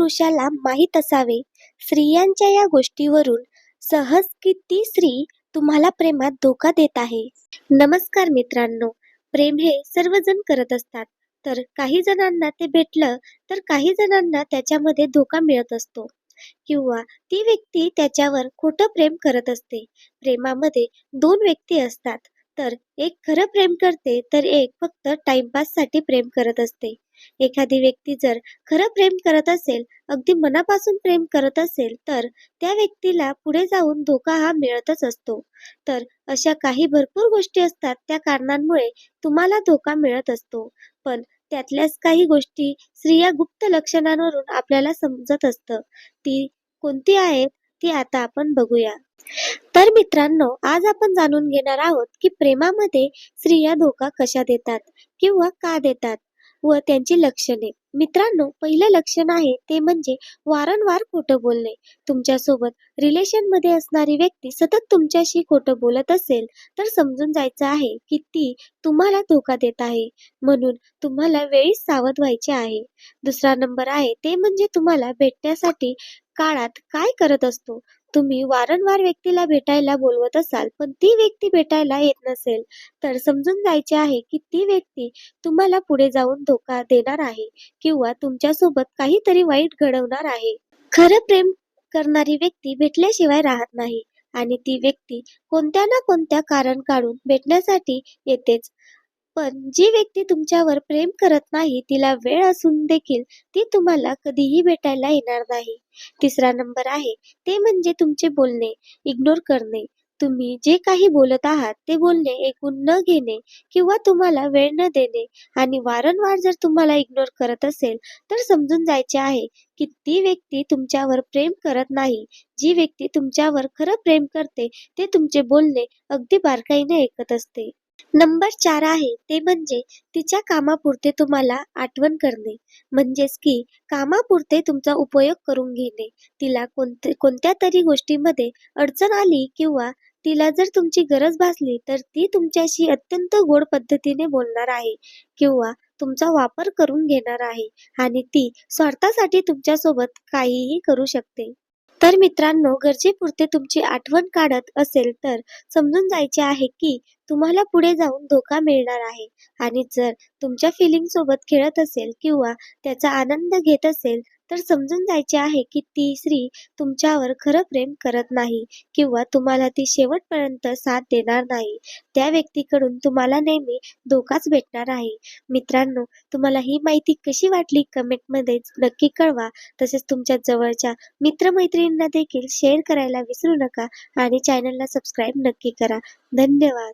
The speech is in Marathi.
पुरुषाला माहीत असावे. स्त्रियांच्या या गोष्टीवरून सहज की ती स्त्री तुम्हाला प्रेमात धोका देत आहे. नमस्कार मित्रांनो प्रेम हे सर्वजण करत असतात. तर काही जणांना ते भेटलं तर काही जणांना त्याच्यामध्ये धोका मिळत असतो. किंवा ती व्यक्ती त्याच्यावर खोटं प्रेम करत असते. प्रेमामध्ये दोन व्यक्ती असतात. तर एक खरं प्रेम करते तर एक फक्त टाइमपाससाठी प्रेम करत असते. एखादी व्यक्ती जर खरं प्रेम करत असेल अगदी मनापासून प्रेम करत असेल तर त्या व्यक्तीला पुढे जाऊन धोका हा मिळतच असतो. तर अशा काही भरपूर गोष्टी असतात त्या कारणांमुळे तुम्हाला धोका मिळत असतो. पण त्यातल्याच काही गोष्टी स्त्रिया गुप्त लक्षणांवरून आपल्याला समजत असतं. ती कोणती आहेत ती आता आपण बघूया. तर मित्रांनो आज आपण जाणून घेणार आहोत की प्रेमामध्ये स्त्रिया धोका कशा देतात किंवा का देतात. व त्यांची लक्षणे मित्रांनो पहिलं लक्षण आहे ते म्हणजे वारंवार खोटं बोलणे. तुमच्यासोबत रिलेशनमध्ये असणारी व्यक्ती सतत तुमच्याशी खोटं बोलत असेल तर समजून जायचं आहे की ती तुम्हाला धोका देत आहे. म्हणून तुम्हाला वेळीच सावध व्हायचे आहे. दुसरा नंबर आहे ते म्हणजे तुम्हाला भेटण्यासाठी काळात काय करत असतो? तुम्ही वारंवार व्यक्तीला भेटायला बोलवत असाल पण ती व्यक्ती भेटायला येत नसेल तर समजून जायचे आहे की ती व्यक्ती तुम्हाला पुढे जाऊन धोका देणार आहे किंवा तुमच्यासोबत काहीतरी वाईट घडवणार आहे. खरं प्रेम करणारी व्यक्ती भेटल्याशिवाय राहत नाही आणि ती व्यक्ती कोणत्या ना कोणत्या कारण काढून भेटण्यासाठी येतेच. पण जी व्यक्ती तुमच्यावर प्रेम करत नाही तिला वेळ असून देखील ती तुम्हाला कधीही भेटायला येणार नाही. तिसरा नंबर आहे ते म्हणजे तुमचे बोलणे इग्नोर करणे. तुम्ही जे काही बोलत आहात ते बोलणे ऐकून न घेणे किंवा तुम्हाला वेळ न देणे आणि वारंवार जर तुम्हाला इग्नोर करत असेल तर समजून जायचे आहे की ती व्यक्ती तुमच्यावर प्रेम करत नाही. जी व्यक्ती तुमच्यावर खरं प्रेम करते ते तुमचे बोलणे अगदी बारकाईने ऐकत असते. नंबर चार आहे ते म्हणजे तिच्या कामापुरते तुम्हाला आठवण करणे. म्हणजेच की कामापुरते तुमचा उपयोग करून घेणे. तिला कोणते कोणत्या तरी गोष्टीमध्ये अडचण आली किंवा तिला जर तुमची गरज भासली तर ती तुमच्याशी अत्यंत गोड पद्धतीने बोलणार आहे किंवा तुमचा वापर करून घेणार आहे आणि ती स्वार्थासाठी तुमच्यासोबत काहीही करू शकते. तर मित्रांनो गरजेपुरते तुमची आठवण काढत असेल तर समजून जायचे आहे की तुम्हाला पुढे जाऊन धोका मिळणार आहे. आणि जर तुमच्या फिलिंग सोबत खेळत असेल किंवा त्याचा आनंद घेत असेल तर समजून जायचे आहे की ती स्त्री तुमच्यावर खरं प्रेम करत नाही किंवा तुम्हाला ती शेवटपर्यंत साथ देणार नाही. त्या व्यक्तीकडून तुम्हाला नेहमी धोकाच भेटणार आहे. मित्रांनो तुम्हाला ही माहिती कशी वाटली कमेंटमध्येच नक्की कळवा. तसेच तुमच्या जवळच्या मित्रमैत्रिणींना देखील शेअर करायला विसरू नका आणि चॅनलला सबस्क्राईब नक्की करा. धन्यवाद.